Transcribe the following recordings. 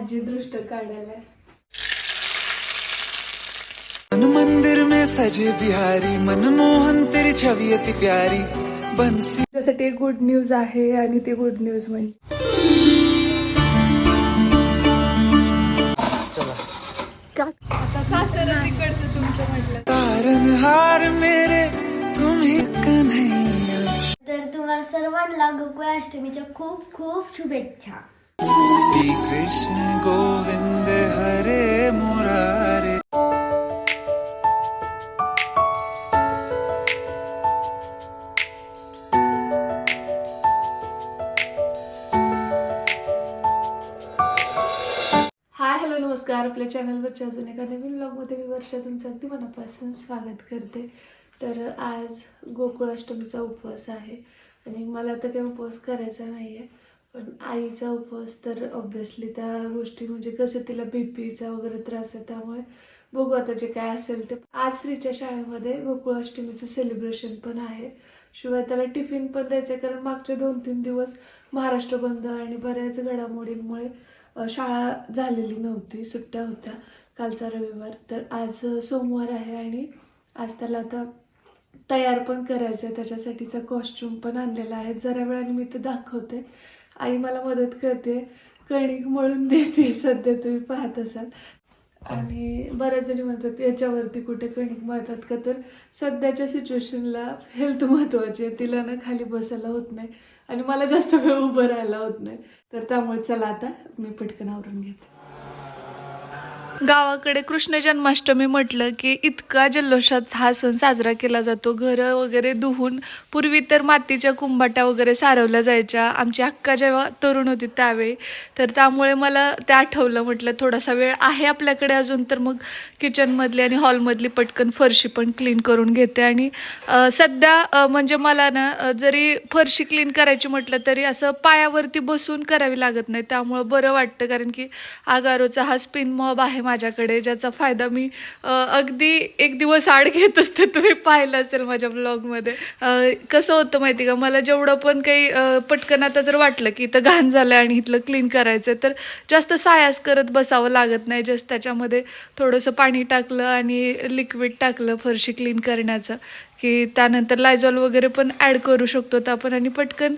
आजी दृष्ट काढायला. मन मंदिर में सजे बिहारी मनमोहन तेरी छवि अति प्यारी बंसी। त्यासाठी एक गुड न्यूज आहे आणि ती गुड न्यूज म्हणजे आता सासर तिकडचं तुमचं म्हटलं. तारनहार मेरे तुम ही कन्हैया तर तुम्हाला सर्वांना गोकुळाष्टमीच्या खूप खूप शुभेच्छा. कृष्ण गोविंद हरे मुरारे हाय हॅलो नमस्कार. आपल्या चॅनलवरच्या अजून एका नवीन ब्लॉगमध्ये मी वर्षा तुमचं अगदी मनापासून स्वागत करते. तर आज गोकुळाष्टमीचा उपवास आहे आणि मला तर काही उपवास करायचा नाही आहे पण आईचा उपवास तर ऑब्व्हियसली त्या गोष्टी म्हणजे कसं तिला बी पीचा वगैरे त्रास आहे त्यामुळे बघू आता जे काय असेल ते. आज श्रीच्या शाळेमध्ये गोकुळाष्टमीचं सेलिब्रेशन पण आहे. शिवाय त्याला टिफिन पण द्यायचं आहे कारण मागचे दोन तीन दिवस महाराष्ट्र बंद आणि बऱ्याच घडामोडींमुळे शाळा झालेली नव्हती सुट्ट्या होत्या कालचा रविवार. तर आज सोमवार आहे आणि आज त्याला आता तयार पण करायचं आहे त्याच्यासाठीचा कॉस्ट्युम पण आणलेला आहे. जरा वेळाने मी ते दाखवते. आई मला मदत करते. कणिक मळून देते. सध्या तुम्ही पाहत असाल. आणि बऱ्याच जणी म्हणतात याच्यावरती कुठे कणिक मळतात का? तर सध्याच्या सिच्युएशनला हेल्थ महत्त्वाची आहे. तिला ना खाली बसायला होत नाही. आणि मला जास्त वेळ उभं राहायला होत नाही. तर त्यामुळे चला आता मी पटकन आवरून घेते. गावाकडे कृष्ण जन्माष्टमी म्हटलं की इतका जल्लोषात हा सण साजरा केला जातो. घरं वगैरे धुवून पूर्वी तर मातीच्या कुंभाट्या वगैरे सारवल्या जायच्या. आमची अक्का जेव्हा तरुण होती त्यावेळी. तर त्यामुळे मला ते आठवलं म्हटलं थोडासा वेळ आहे आपल्याकडे अजून तर मग किचनमधली आणि हॉलमधली पटकन फरशी पण क्लीन करून घेते. आणि सध्या म्हणजे मला ना जरी फरशी क्लीन करायची म्हटलं तरी असं पायावरती बसून करावी लागत नाही. त्यामुळं बरं वाटतं कारण की आगारोचा हा स्पिन मॉब आहे माझ्याकडे ज्याचा फायदा मी अगदी एक दिवस आड घेत असते तुम्ही पाहिलं असेल माझ्या ब्लॉगमध्ये कसं होतं माहिती का मला जेवढं पण काही पटकन आता जर वाटलं की इथं घाण झालं आणि इथलं क्लीन करायचं तर जास्त सायास करत बसावं लागत नाही. जस्ट त्याच्यामध्ये थोडंसं पाणी टाकलं आणि लिक्विड टाकलं फरशी क्लीन करण्याचं. की त्यानंतर लायझॉल वगैरे पण ॲड करू शकतो तर आपण. आणि पटकन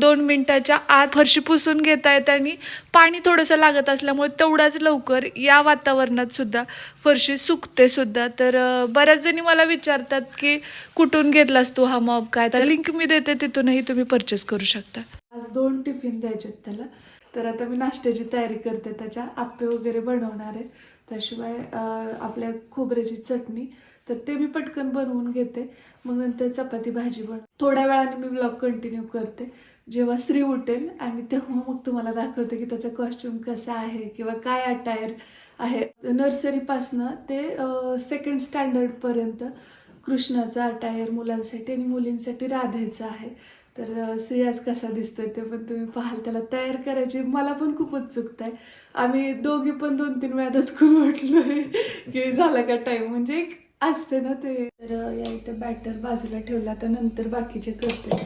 दोन मिनटाच्या आत फरशी पुसून घेता येतं आणि पाणी थोडंसं लागत असल्यामुळे तेवढाच लवकर या वातावरणात सुद्धा फरशी सुकते सुद्धा. तर बऱ्याच जणी मला विचारतात की कुठून घेतलास तू हा मॉब काय? तर लिंक मी देते तिथूनही तुम्ही परचेस करू शकता. आज दोन टिफिन द्यायचे त्याला. तर आता मी नाश्त्याची तयारी करते त्याच्या आप्पे वगैरे बनवणार आहे. त्याशिवाय आपल्या खोबऱ्याची चटणी तर ते मी पटकन बनवून घेते. मग नंतर चपाती भाजी बन थोड्या वेळाने मी ब्लॉग कंटिन्यू करते. जेव्हा श्री उठेल आणि तेव्हा मग तुम्हाला दाखवते की त्याचा कॉस्ट्युम कसा आहे किंवा काय अटायर आहे. नर्सरीपासनं ते सेकंड स्टँडर्डपर्यंत कृष्णाचा अटायर मुलांसाठी आणि मुलींसाठी राधायचं आहे. तर सियाज श्री आज कसा दिसतोय ते पण तुम्ही पाहाल. त्याला तयार करायची मला पण खूप उत्सुकता आहे. आम्ही दोघी पण दोन तीन वेळा दचकून वाटलोय की झाला का टाईम म्हणजे एक असते ना ते. तर या इथं बॅटर बाजूला ठेवला तर नंतर बाकीचे करते.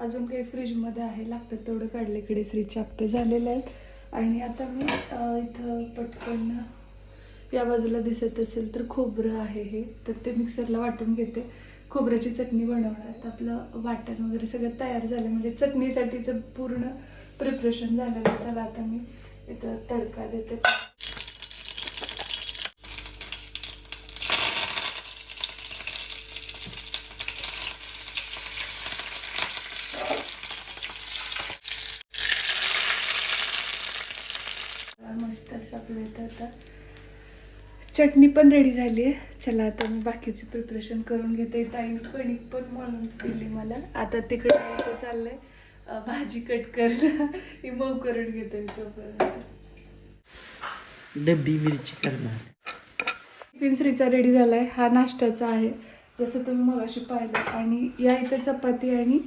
अजून काही फ्रीजमध्ये आहे लागतं तेवढं काढले इकडे श्रीचापते झालेले आहेत. आणि आता मी इथं पटकन या बाजूला दिसत असेल तर खोबरं आहे हे. तर ते मिक्सरला वाटून घेते. खोबऱ्याची चटणी बनवण्यात आपलं वाटण वगैरे सगळं तयार झालं. म्हणजे चटणीसाठीचं पूर्ण प्रिपरेशन झालेलं चला आता मी इथं तडका देते मस्त इथं आता. चटणी पण रेडी झाली आहे. चला आता मी बाकीचे प्रिपरेशन करून घेते. ताई कणिक पण मळून दिली मला. आता तिकडे जायचं चाललंय. अं, भाजी कट करणं ही मऊ करून घेते मी तोपर्यंत. डब्बी मिरची करणार. टिफिन श्रीचा रेडी झालाय. हा नाश्त्याचा आहे. जसं तुम्ही मगाशी पाहिलं. आणि या इथं चपाती आणि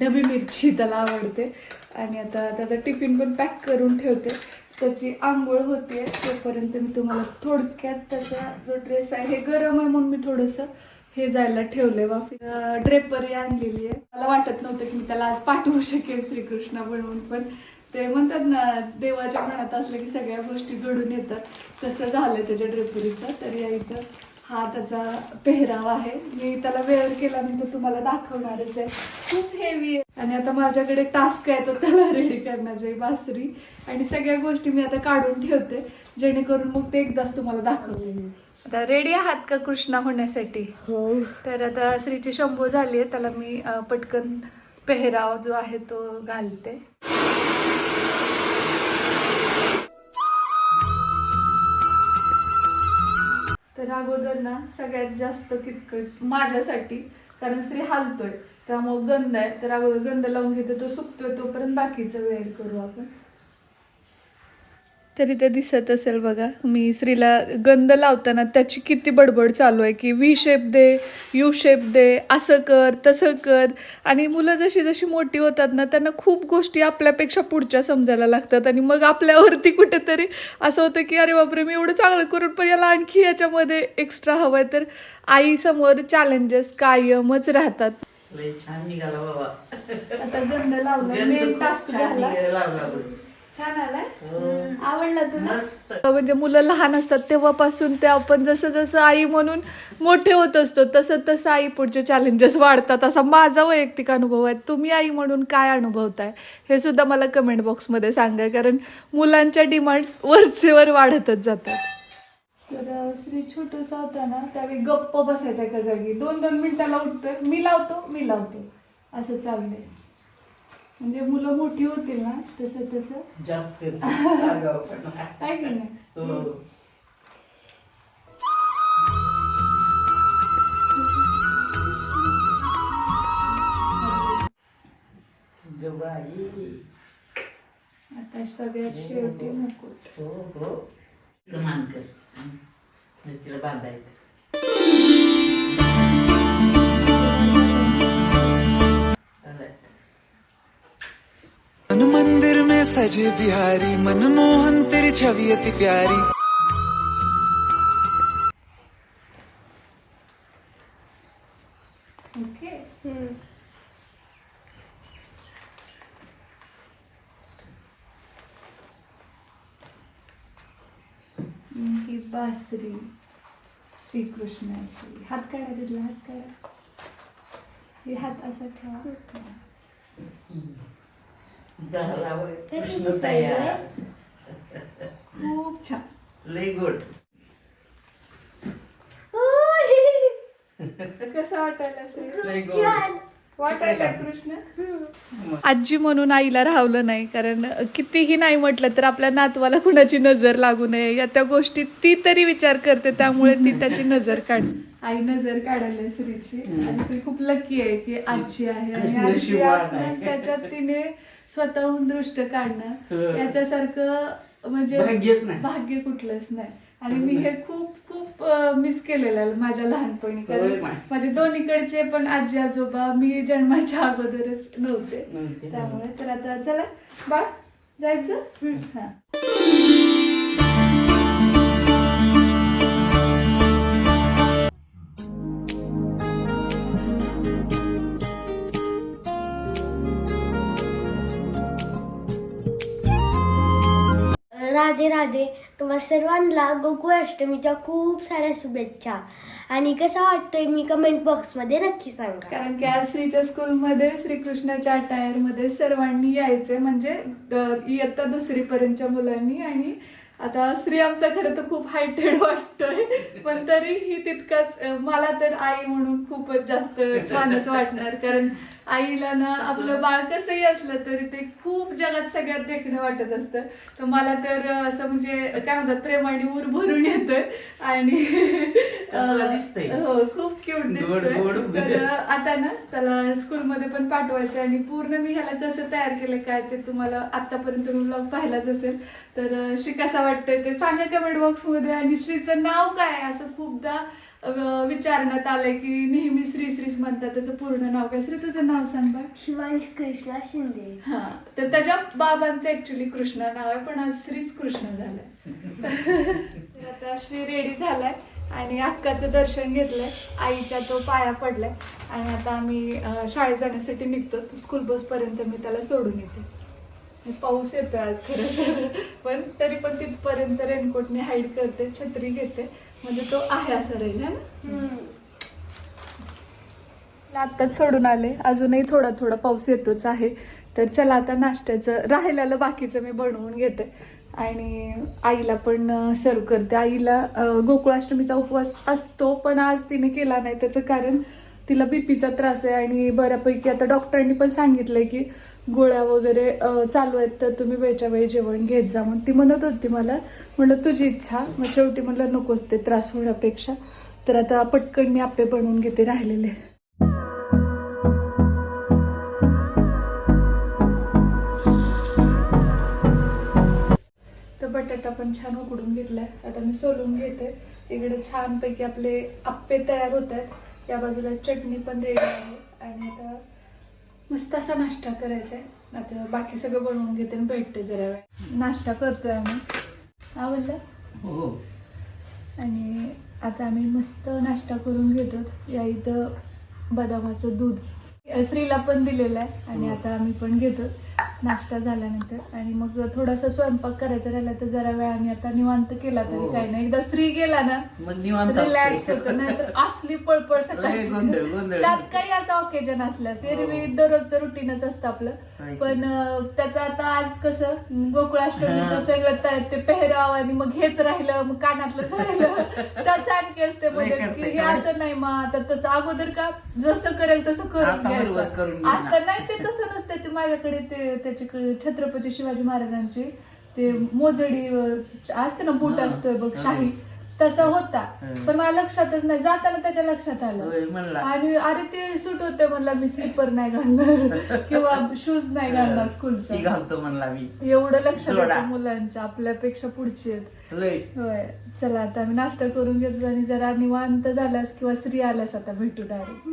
ढबी मिरची त्याला आवडते. आणि आता त्याचा टिफिन पण पॅक करून ठेवते. त्याची आंघोळ होते तोपर्यंत मी तुम्हाला थोडक्यात त्याचा जो ड्रेस आहे हे गरम आहे म्हणून मी थोडंसं हे जायला ठेवलंय. वाफी ड्रेपरी आणलेली आहे. मला वाटत नव्हतं की मी त्याला आज पाठवू शकेल श्रीकृष्ण बनवून पण ते म्हणतात ना देवाच्या मनात असलं की सगळ्या गोष्टी घडून येतात. तसं झालं त्याच्या ड्रेपरीचं तर या इथं हा त्याचा पेहराव आहे. मी त्याला वेअर केल्यानंतर तुम्हाला दाखवणारच आहे. खूप हेवी आहे. आणि आता माझ्याकडे टास्क आहे तो त्याला रेडी करण्याचा आहे बासरी. आणि सगळ्या गोष्टी मी आता काढून ठेवते जेणेकरून मग ते एकदाच तुम्हाला दाखवते आता रेडी आहात का कृष्णा होण्यासाठी? हो. तर आता श्रीची शंभू झाली आहे त्याला मी पटकन पेहराव जो आहे तो घालते. तर अगोदर ना सगळ्यात जास्त किचकट माझ्यासाठी कारण स्त्री हालतोय. त्यामुळे गंध आहे. तर अगोदर गंध लावून घेतो तो सुकतोय तोपर्यंत बाकीचं वेळ करू आपण. तरी ते दिसत असेल बघा. मी श्रीला गंध लावताना त्याची किती बडबड चालू आहे की व्ही शेप दे यू शेप दे असं कर तसं कर. आणि मुलं जशी जशी मोठी होतात ना त्यांना खूप गोष्टी आपल्यापेक्षा पुढच्या समजायला लागतात. आणि मग आपल्यावरती कुठेतरी असं होतं की अरे बापरे मी एवढं चांगलं करून पण याला आणखी याच्यामध्ये एक्स्ट्रा हवं आहे तर आईसमोर चॅलेंजेस कायमच राहतात. लय छान निघाला बाबा. आता गंध लावला मेन टास्क झाला. छान आलाय. हो. आवडला तुला? म्हणजे मुलं लहान असतात तेव्हापासून ते आपण जसं जसं आई म्हणून मोठे होत असतो तसं तसं आई पुढचे चॅलेंजेस वाढतात. असा माझा वैयक्तिक अनुभव आहे. तुम्ही आई म्हणून काय अनुभवताय? हे सुद्धा मला कमेंट बॉक्समध्ये सांगा कारण मुलांच्या डिमांड्स वरचेवर वाढतच जातात. तर श्री छोटूसा होता ना त्यावेळी गप्प बसायचा एका जागी. दोन दोन मिनिटाला उठतोय. मी लावतो मी लावतो. असं चाललंय. म्हणजे मुलं मोठी होतील ना तसं तसं. जास्त. की नाही? हो. बाई. आता सगळ्यात शेवटी मुकुट. हो हो. हं. तिला बांधायचं. सजे बिहारी मनमोहन तेरी छवि अति प्यारी। ओके। ही बासरी श्रीकृष्णाची। हात काढा तिथला हात काढा. हे हात असा ठेवा. झाला होय. कशी कृष्ण दिसायली तयार. खूप छान. लय गुड कसं वाटायला असेल? गुड वाटायला. कृष्ण. आजी म्हणून आईला राहवलं नाही कारण कितीही नाही म्हटलं तर आपल्या नातवाला कुणाची नजर लागू नये. या त्या गोष्टी ती तरी विचार करते त्यामुळे ती त्याची नजर काढ. आई नजर काढायला श्रीची. आणि श्री खूप लकी आहे की आजी आहे. आणि आजी नशिबवान असणं. त्याच्यात तिने स्वतःहून दृष्ट काढणं हं. याच्यासारखं म्हणजे. भाग्य कुठलंच नाही आणि मी हे खूप खूप मिस केलेलं माझ्या लहानपणी कारण. माझे दोन्हीकडचे पण आजी आजोबा मी जन्माच्या अगोदरच नव्हते नव्हते. त्यामुळे तर आता चला बा जायचं हा राधे राधे तुम्हा सर्वांना गोकुळाष्टमीच्या खूप साऱ्या शुभेच्छा. आणि कसं वाटतंय मी कमेंट बॉक्समध्ये नक्की सांगा. कारण की आज श्रीच्या स्कूलमध्ये श्रीकृष्णाच्या अटायरमध्ये सर्वांनी यायचे म्हणजे द- इयत्ता दुसरी पर्यंतच्या मुलांनी आणि आता श्री आमचा खरं तर खूप हायटेड वाटतोय. पण तरीही तितकाच अं, मला तर आई म्हणून खूपच जास्त छानच वाटणार. कारण आईला ना आपलं बाळ कसंही असलं तरी ते खूप जगात सगळ्यात देखणं वाटत असतं. तर मला तर असं म्हणजे काय म्हणतात प्रेमाने उर भरून येतोय. आणि? हो खूप क्यूट दिसतोय. तर आता ना त्याला स्कूलमध्ये पण पाठवायचं आणि पूर्ण मी ह्याला कसं तयार केलं काय ते तुम्हाला आतापर्यंत ब्लॉग पाहिलाच असेल. तर अं, श्री कसा वाटतंय ते सांगा कमेंट बॉक्समध्ये आणि श्रीचं नाव काय असं खूपदा विचारण्यात आलंय की नेहमी श्री श्रीच म्हणतात त्याचं पूर्ण नाव काय? श्री तुझं नाव सांग बा शिवांश कृष्णा शिंदे. हा तर त्याच्या बाबांचं ऍक्च्युली कृष्णा नाव आहे पण आज श्रीच कृष्ण झालाय. आता श्री रेडी झालाय आणि अक्काचं दर्शन घेतलंय. आईच्या तो पाया पडलाय. आणि आता आम्ही शाळेत जाण्यासाठी निघतो. स्कूल बस पर्यंत मी त्याला सोडून येते. पाऊस येतोय आज खरं तर. पण तरी पण तिथपर्यंत रेनकोटने हाईड करते छत्री घेते. म्हणजे तो आहे असं राहील है ना? आत्ताच सोडून आले. अजूनही थोडा थोडा पाऊस येतोच आहे. तर चला आता नाश्त्याचं राहिलेलं बाकीचं मी बनवून घेते. आणि आईला पण सर्व करते. आईला गोकुळाष्टमीचा उपवास असतो पण आज तिने केला नाही त्याचं कारण तिला बीपीचा त्रास आहे. आणि बऱ्यापैकी आता डॉक्टरांनी पण सांगितलंय की गोळ्या वगैरे चालू आहेत तर तुम्ही वेळच्या वेळी जेवण घेत जा म्हणून. ती म्हणत होती मला म्हणलं तुझी इच्छा. मग शेवटी म्हणलं नकोच ते त्रास होण्यापेक्षा. तर आता पटकन मी आपे बनवून घेते राहिलेले. तर बटाटा पण छान उकडून घेतलाय. आता मी सोलून घेते. इकडे छानपैकी आपले आप्पे तयार होत आहेत. या बाजूला चटणी पण रेडी आहे. मस्त असा नाश्ता करायचा आहे. आता बाकी सगळं बनवून घेते आणि भेटते जरा वेळ. नाश्ता करतोय आम्ही. आवडलं? हो आणि आता आम्ही मस्त नाश्ता करून घेतो. या इथं बदामाचं दूध श्रीला पण दिलेलं आहे. आणि आता आम्ही पण घेतो. नाश्ता झाल्यानंतर आणि मग थोडासा स्वयंपाक करायचा राहिला तर जरा वेळाने आता निवांत केला तरी हो. काही नाही एकदा श्री गेला ना मग निवांत रिलॅक्स असते. होतं नाही तर असली पळपळ सकाळी लय गोंधळ, गोंधळ. त्यात काही असं ऑकेजन असल्यास एरवी दररोजचं रुटीनच असतं आपलं. पण अं, त्याचं आता आज कसं गोकुळाष्टमीचं हा. सगळं त- ते पेहराव आणि मग हेच राहिलं मग कानातलं राहिलं त्याच आणखी असते लय मध्येच करते की हे काय? असं नाही मा आता तसं अगोदर का जसं करेल तसं करून आता बरोबर घ्यायचं करून घे ना. आता नाही ते तसं नसतं ते माझ्याकडे ते त्याची छत्रपती शिवाजी महाराजांची ते मोजडी असते ना बूट. असतोय बघ. शाही. तसा होता. पण माझ्या लक्षातच नाही. जाताना त्याच्या लक्षात आलं. आणि अरे ते सूट होते म्हणला मी स्लीपर नाही घालणार. किंवा शूज नाही घालणार स्कूलचा घालतो म्हणला मी. एवढं लक्षात मुलांच्या आपल्यापेक्षा पुढची आहेत. होय. चला आता आम्ही नाश्ता करून घेतो आणि जरा निवांत झाल्यास किंवा स्त्री आल्यास आता भेटू डायरेक्ट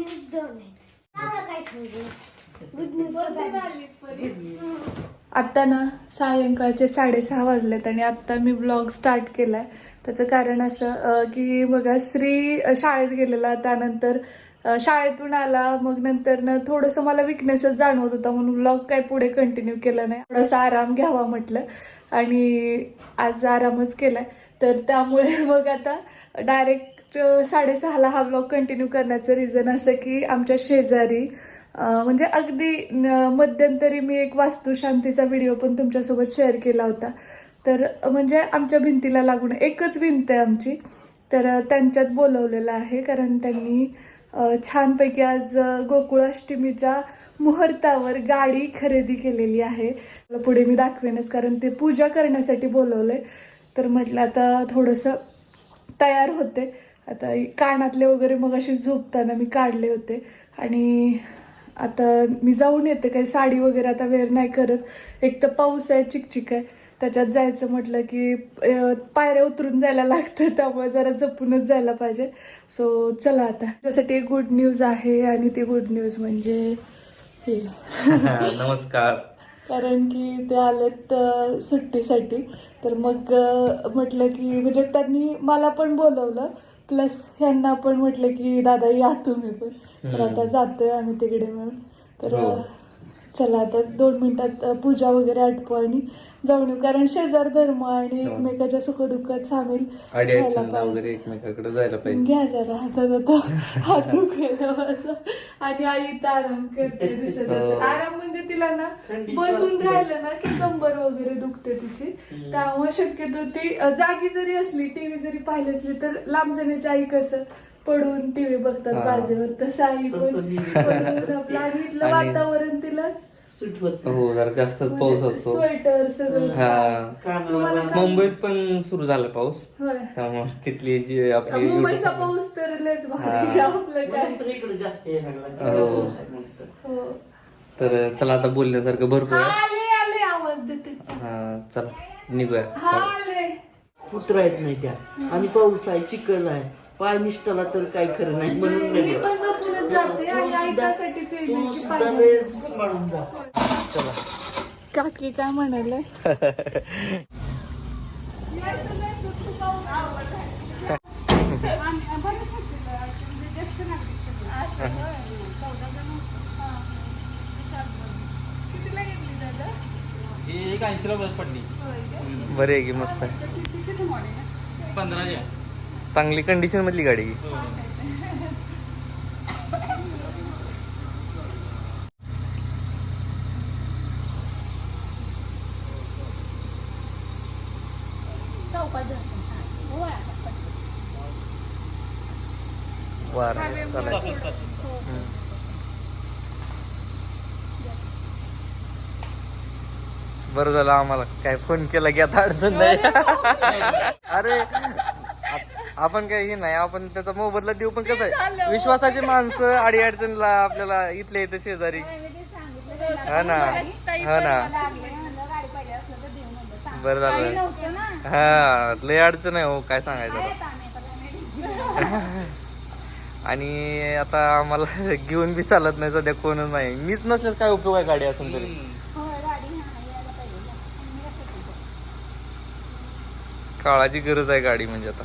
आत्ता ना सायंकाळचे साडेसहा वाजलेत आणि आत्ता मी ब्लॉग स्टार्ट केलाय. त्याचं कारण असं की बघा श्री शाळेत गेलेला त्यानंतर शाळेतून आला मग नंतर ना थोडंसं मला विकनेसच जाणवत होता म्हणून ब्लॉग काय पुढे कंटिन्यू केला नाही. थोडासा आराम घ्यावा म्हटलं. आणि आज आरामच केलाय. तर त्यामुळे मग आता डायरेक्ट साडेसहाला हा ब्लॉग कंटिन्यू करण्याचं रिझन असं की आमच्या शेजारी म्हणजे अगदी मध्यंतरी मी एक वास्तुशांतीचा व्हिडिओ पण तुमच्यासोबत शेअर केला होता. तर म्हणजे आमच्या भिंतीला लागून एकच भिंत आहे आमची. तर त्यांच्यात बोलवलेलं आहे कारण त्यांनी छानपैकी आज गोकुळाष्टमीच्या मुहूर्तावर गाडी खरेदी केलेली आहे. पुढे मी दाखवेनच कारण ते पूजा करण्यासाठी बोलवलंय. तर म्हटलं आता थोडंसं तयार होते. आता कानातले वगैरे मग अशी झोपताना मी काढले होते. आणि आता मी जाऊन येते काही साडी वगैरे आता वेअर नाही करत. एक तर पाऊस आहे चिकचिक आहे. त्याच्यात जायचं म्हटलं की पायऱ्या उतरून जायला लागतं त्यामुळे जरा जपूनच जायला पाहिजे. सो चला आता. त्यासाठी एक गुड न्यूज आहे आणि ती गुड न्यूज म्हणजे हे. नमस्कार. कारण की ते आलेत सुट्टीसाठी. तर मग म्हटलं की म्हणजे त्यांनी मला पण बोलवलं. प्लस ह्यांना पण म्हटलं की दादा या तुम्ही पण. तर आता जातोय आम्ही तिकडे मिळून. तर हो. चला आता दोन मिनिटात पूजा वगैरे आटपू आणि जाऊन येऊ. कारण शेजार धर्म आणि हो. एकमेकाच्या सुखदुःखात सामील आयडिया व्हायला वगैरे पाहिजे. एकमेकाकडे जायला पाहिजे. घ्या जरा हातात आता. हात दुखायला माझा. आणि आई इथं आराम करते दिसत. हो. आराम म्हणजे तिला ना बसून राहिलं ना की कंबर वगैरे दुखते तिची. त्यामुळे शक्यतो ती जागी जरी असली टीव्ही जरी पाहिली असली तर लांबजण्याची आई कसं पडून टीव्ही बघतात. बाजेवर तसं आई पण तसं मी- पडून आपलं आणि इथलं वातावरण तिला हो जरा जास्तच पाऊस असतो. स्वेटर सगळं हा. तुम्हाला काय- मुंबईत पण सुरू झाला पाऊस. होय. त्यामुळे तिथली जी आपली मुंबईचा पाऊस तर लयच भारी हा. आपलं काय. इकडे जास्त यायला हो. हो. तर चला आता बोलण्यासारखं भरपूर हा आहे. आले आले आवाज देते. हा चला निघूया. हा आले. कुत्रा येत नाही त्या. आणि पाऊस आहे चिखल आहे. पाय निष्ठाला तर काही खरं नाही म्हणून मी नाही पण जाते आणि येईल की पाहिजे. काकी काय म्हणाले? ही एक ऐंशीला बस पडली. बरी आहे की मस्त आहे. पंधराच्या चांगली कंडिशन मधली गाडी. आहे बरं. बरं झालं आम्हाला. काय फोन केला की आता अडचण नाही. अरे आप- आपण काय हे नाही. आपण त्याचा मोबदला देऊ पण कसं आहे? विश्वासाची माणसं अडी अडचणला आपल्याला इथल्या इथं शेजारी. हा ना. हा ना. बरं झालं. हा लय अडचण आहे हो. काय सांगायचं. आणि आता आम्हाला घेऊन बी चालत नाही सध्या कोणच नाही. मीच नसल्यास काय उपयोग आहे गाडी असून तरी? काळाची गरज आहे गाडी म्हणजे आता.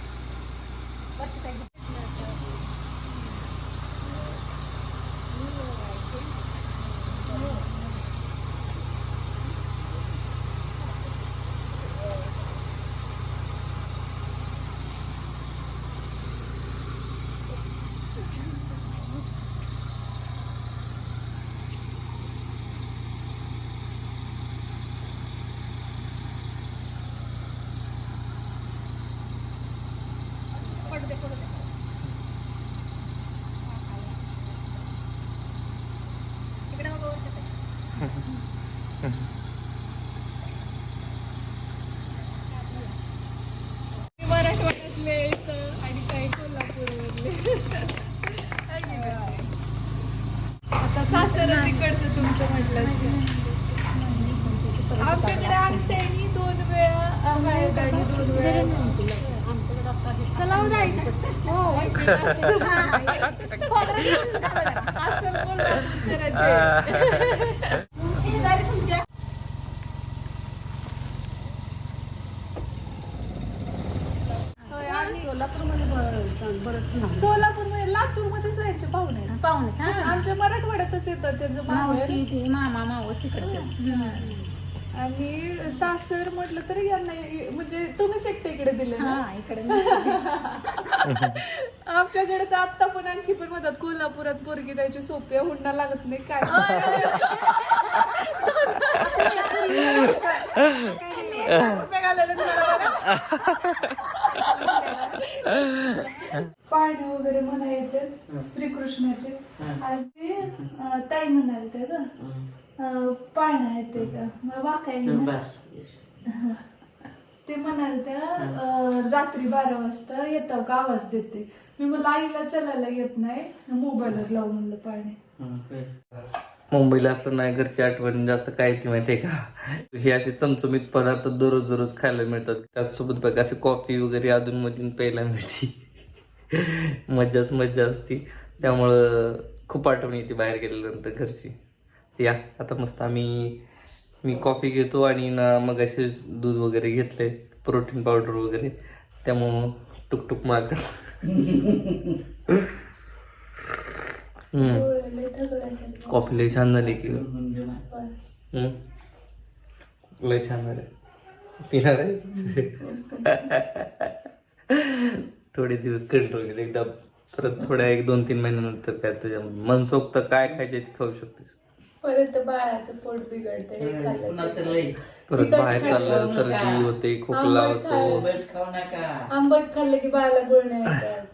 मराठवाड्यातले इथं आणि काही कोल्हापूरमधले आता सासर तिकडचं तुमचं म्हटलं आमच्याकडे आणते मी दोन वेळा हळद आणि दोन वेळा चलाव जायचं हो असं कोल्हापूर करायचं तुमच्या सोलापूरमध्ये लातूरमध्ये जायचे पाहुणे पाहुणे आमच्या मराठवाड्यातच येतात त्यांचं माहेर. मावशी ते मामा मावस इकडचे आणि सासर म्हटलं तरी यांना म्हणजे तुम्हीच एकटे इकडे दिले ना? हा इकडे आमच्याकडे तर आता पण आणखी पण म्हणतात कोल्हापुरात पोरगी द्यायची सोपी आहे, हुंडा लागत नाही काय रुपये घालायला तुम्हाला बघा. पाळणे वगैरे म्हणा येते श्रीकृष्णाचे. आणि ते अं, ताई म्हणाले ग. अं, पाळणा येते का मला वाकायला ना. बस ते म्हणाल त्या रात्री बारा वाजता येतो का आवाज देते. मी मला आईला चालायला येत नाही. मोबाईलवर लावून म्हणलं पाणी मुंबईला असं नाही घरची आठवण जास्त काय ती माहितीये का? हे असे चमचमीत पदार्थ दररोज दररोज खायला मिळतात. त्याचसोबत बघ असे कॉफी वगैरे अधून मधून प्यायला मिळते. मज्जाच मज्जा असती. त्यामुळं खूप आठवण येते बाहेर गेल्यानंतर घरची. या आता मस्त आम्ही मी कॉफी घेतो आणि ना मग असे दूध वगैरे घेतले प्रोटीन पावडर वगैरे. त्यामुळं टुकटुक माग कॉफी लई छान झाली की. हम्म. लय छान झाले. पिणार आहे? थोडे दिवस कंट्रोल केले. एकदा परत थोड्या एक दोन तीन महिन्यानंतर काय तुझ्या मनसोक्त काय खायचे ते खाऊ शकतेस. परत बाळाचं पोट बिघडतं लई परत बाहेर चाललं सर्दी होते खोकला होतो. बेट खाऊ नका. आंबट खाल्लं की बाळाला गुळण्या येतात.